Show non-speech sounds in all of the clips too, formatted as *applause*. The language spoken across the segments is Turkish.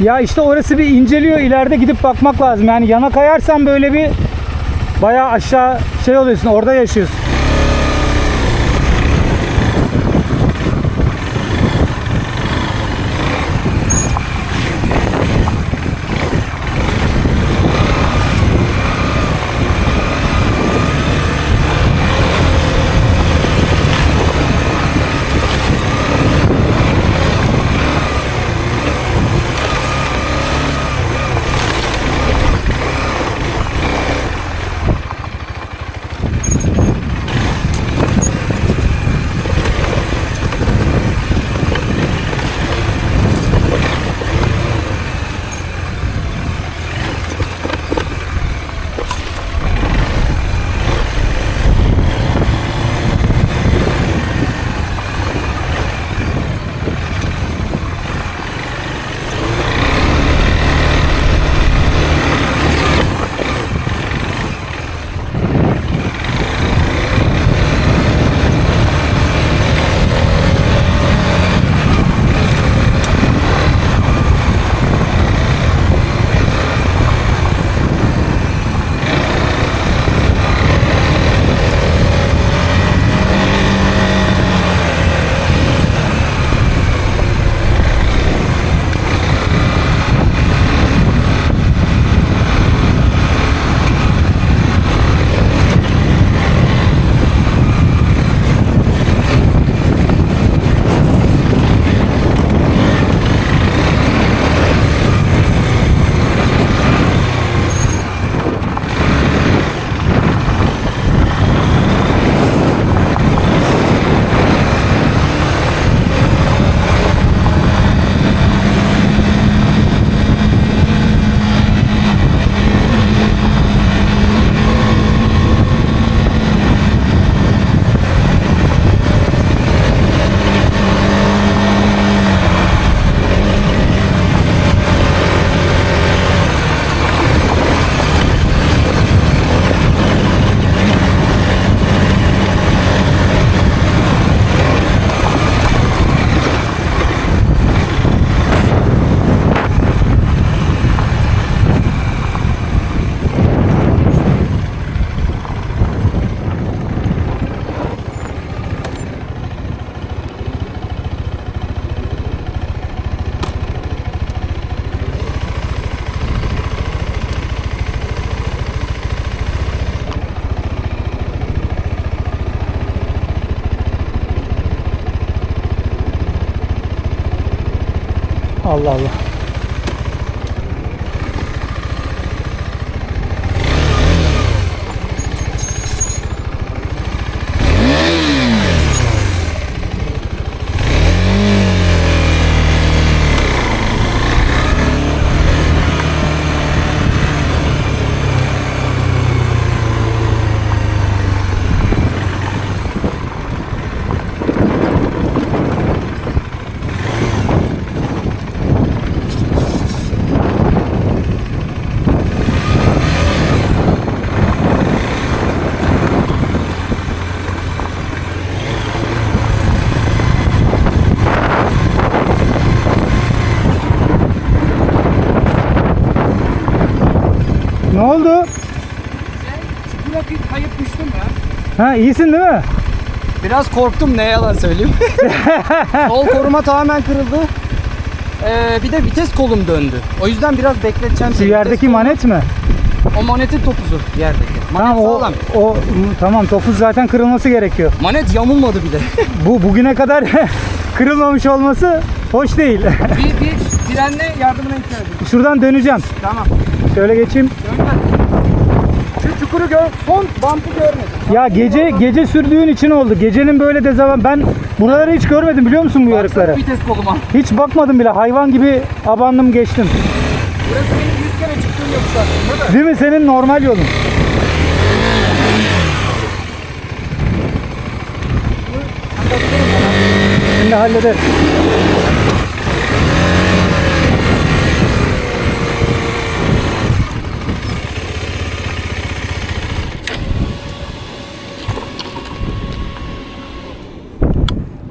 Ya işte orası bir inceliyor. ileride gidip bakmak lazım. Yani yana kayarsan böyle bir bayağı aşağı şey oluyorsun. Orada yaşıyorsun. 老了。Oldu? Çukura kayıp düştüm ya. Ha iyisin değil mi? Biraz korktum ne yalan söyleyeyim. *laughs* Sol koruma tamamen kırıldı. Ee, bir de vites kolum döndü. O yüzden biraz bekleteceğim Şu yerdeki Vites kolum- manet mi? O manetin topuzu yerdeki. Manet Tamam o, sağlam. o tamam topuz zaten kırılması gerekiyor. Manet yamulmadı bile. *laughs* Bu bugüne kadar *laughs* kırılmamış olması hoş değil. bir, bir frenle yardımına ihtiyacım. Şuradan döneceğim. Tamam. Şöyle geçeyim. Şu çukuru gör, son bump'ı görmedim. Ya gece gece sürdüğün için oldu. Gecenin böyle dezavan ben buraları hiç görmedim biliyor musun bu yarıkları? Vites koluma. Hiç bakmadım bile. Hayvan gibi abandım geçtim. Burası benim 100 kere çıktığım yokuş aslında da. Değil mi senin normal yolun? Şimdi hallederiz.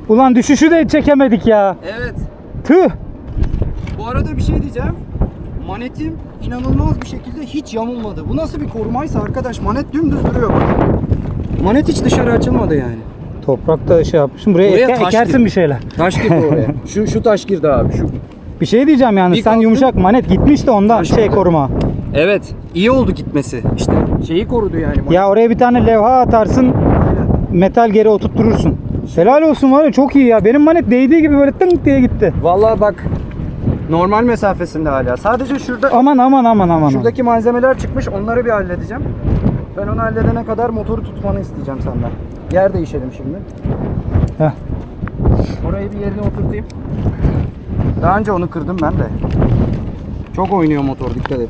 Ulan düşüşü de çekemedik ya. Evet. Tüh. Bu arada bir şey diyeceğim. Manetim inanılmaz bir şekilde hiç yamulmadı. Bu nasıl bir korumaysa arkadaş manet dümdüz duruyor. Manet hiç dışarı açılmadı yani. Toprakta şey yapmışım. Buraya, Buraya eke- taş ekersin girdi. bir şeyler. Taş girdi oraya. *laughs* Şu şu taş girdi abi şu. Bir şey diyeceğim yani. Bir Sen kalktın- yumuşak manet gitmiş de ondan Taş şey girdi. koruma. Evet. iyi oldu gitmesi. İşte şeyi korudu yani. Ya oraya bir tane levha atarsın. Metal geri oturtturursun. Helal olsun var ya çok iyi ya. Benim manet değdiği gibi böyle tınk diye gitti. Vallahi bak normal mesafesinde hala. Sadece şurada Aman aman aman aman. şuradaki malzemeler çıkmış. Onları bir halledeceğim. Ben onu halledene kadar motoru tutmanı isteyeceğim senden. Yer değişelim şimdi. Heh. Orayı bir yerine oturtayım. Daha önce onu kırdım ben de. Çok oynuyor motor dikkat et.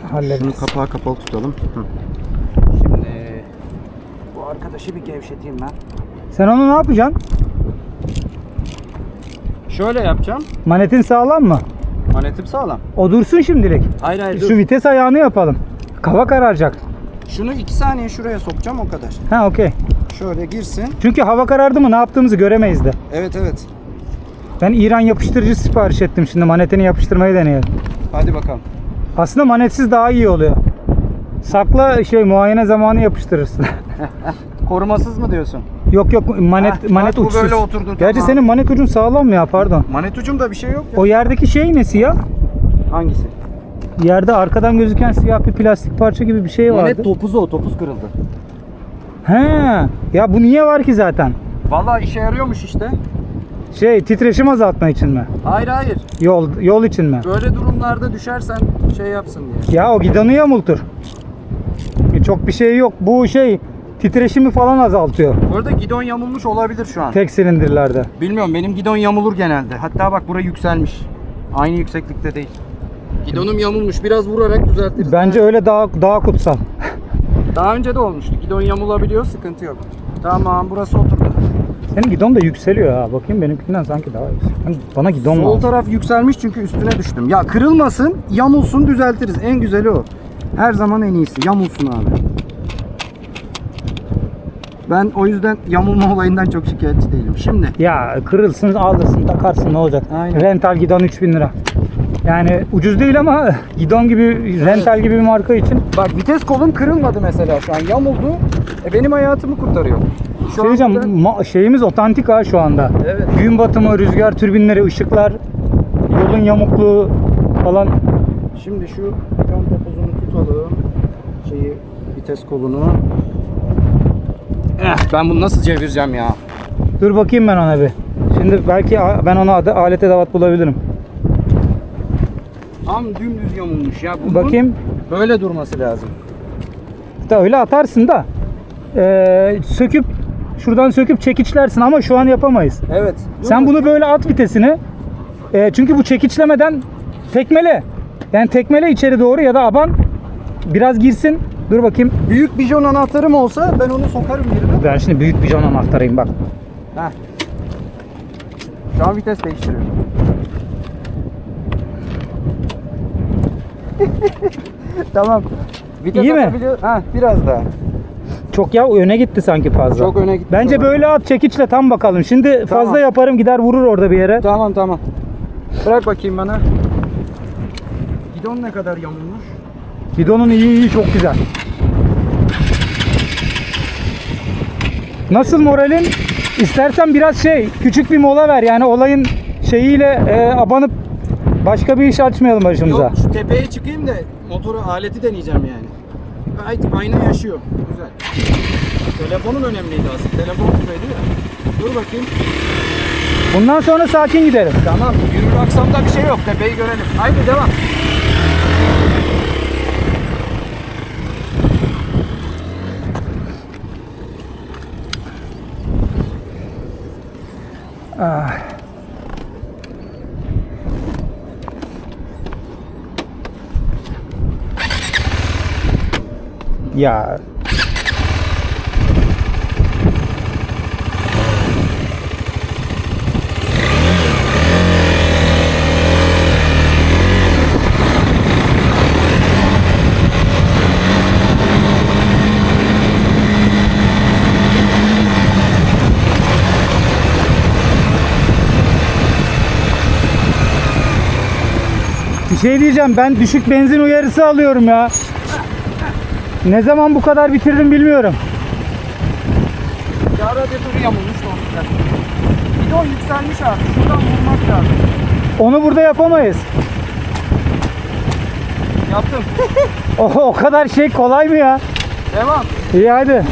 Şunu Hallederiz. kapağı kapalı tutalım. Hı. Arkadaşı bir gevşeteyim ben. Sen onu ne yapacaksın? Şöyle yapacağım. Manetin sağlam mı? Manetim sağlam. O dursun şimdilik. Hayır hayır Şu vites ayağını yapalım. Kava kararacak. Şunu iki saniye şuraya sokacağım o kadar. Ha okey. Şöyle girsin. Çünkü hava karardı mı ne yaptığımızı göremeyiz de. Evet evet. Ben İran yapıştırıcı sipariş ettim şimdi manetini yapıştırmayı deneyelim. Hadi bakalım. Aslında manetsiz daha iyi oluyor. Sakla şey muayene zamanı yapıştırırsın. *laughs* Korumasız mı diyorsun? yok yok manet Heh, manet bak bu uçsuz. böyle oturdu, Gerçi tamam. senin manet ucun sağlam mı ya pardon. Manet ucumda bir şey yok ya. O yerdeki şey nesi ya? Hangisi? Yerde arkadan gözüken siyah bir plastik parça gibi bir şey vardı. Manet topuzu o topuz kırıldı. He. Ya bu niye var ki zaten? Vallahi işe yarıyormuş işte. Şey titreşim azaltma için mi? Hayır hayır. Yol yol için mi? Böyle durumlarda düşersen şey yapsın diye. Ya o gidonu yamultur. Çok bir şey yok. Bu şey titreşimi falan azaltıyor. Bu arada gidon yamulmuş olabilir şu an. Tek silindirlerde. Bilmiyorum benim gidon yamulur genelde. Hatta bak bura yükselmiş. Aynı yükseklikte değil. Gidonum yamulmuş. Biraz vurarak düzeltiriz. Bence öyle daha daha kutsal. Daha önce de olmuştu. Gidon yamulabiliyor, sıkıntı yok. Tamam, burası oturdu. Senin gidon da yükseliyor ha. Bakayım benimkinden sanki daha yüksek. Bana gidon Sol lazım. taraf yükselmiş çünkü üstüne düştüm. Ya kırılmasın, yamulsun düzeltiriz. En güzeli o. Her zaman en iyisi. Yamulsun abi. Ben o yüzden yamulma *laughs* olayından çok şikayetçi değilim. Şimdi Ya kırılsın alırsın takarsın ne olacak? Aynen. Rental gidon 3000 lira. Yani ucuz değil ama *laughs* gidon gibi rental gibi bir marka için. bak vites kolum kırılmadı mesela şu an. Yamuldu. E, benim hayatımı kurtarıyor. Şu Şey anda- ma- şeyimiz otantik ha şu anda. Evet. Gün batımı, rüzgar türbinleri, ışıklar, yolun yamukluğu falan. Şimdi şu bidon topuzunu tutalım. Şeyi vites kolunu. Eh, ben bunu nasıl çevireceğim ya? Dur bakayım ben ona bir. Şimdi belki ben ona alet edevat bulabilirim. Tam dümdüz yamulmuş ya. Bunun Bakayım. Böyle durması lazım. Da öyle atarsın da ee, söküp şuradan söküp çekiçlersin ama şu an yapamayız. Evet. Sen bunu böyle at vitesini. Ee, çünkü bu çekiçlemeden tekmele. Yani tekmele içeri doğru ya da aban biraz girsin. Dur bakayım. büyük bijon anahtarım olsa ben onu sokarım yerine. Ben şimdi büyük bir can anahtarıyım bak. Heh. Şu an vites değiştiriyorum. *laughs* tamam. Vites İyi mi? Ha, biraz daha. Çok ya öne gitti sanki fazla. Çok öne gitti Bence böyle at çekiçle tam bakalım. Şimdi Tamam. fazla yaparım gider vurur orada bir yere. Tamam tamam. Bırak bakayım bana. Gidon ne kadar yamulmuş? Bidonun iyi iyi çok güzel. Nasıl moralin? İstersen biraz şey küçük bir mola ver yani olayın şeyiyle e, abanıp başka bir iş açmayalım başımıza. Yok şu tepeye çıkayım da motoru aleti deneyeceğim yani. Gayet ayna yaşıyor. Güzel. Telefonun önemliydi aslında. Telefon buradaydı ya. Dur bakayım. Bundan sonra sakin gidelim. Tamam. Yürür aksamda bir şey yok. Tepeyi görelim. Haydi devam. Ya Bir şey diyeceğim ben düşük benzin uyarısı alıyorum ya. Ne zaman bu kadar bitirdim bilmiyorum. Ya radyatörü yamulmuş da onu güzel. Bidon yükselmiş abi. Şuradan vurmak lazım. Onu burada yapamayız. Yaptım. *laughs* O, o kadar şey kolay mı ya? Devam. İyi hadi.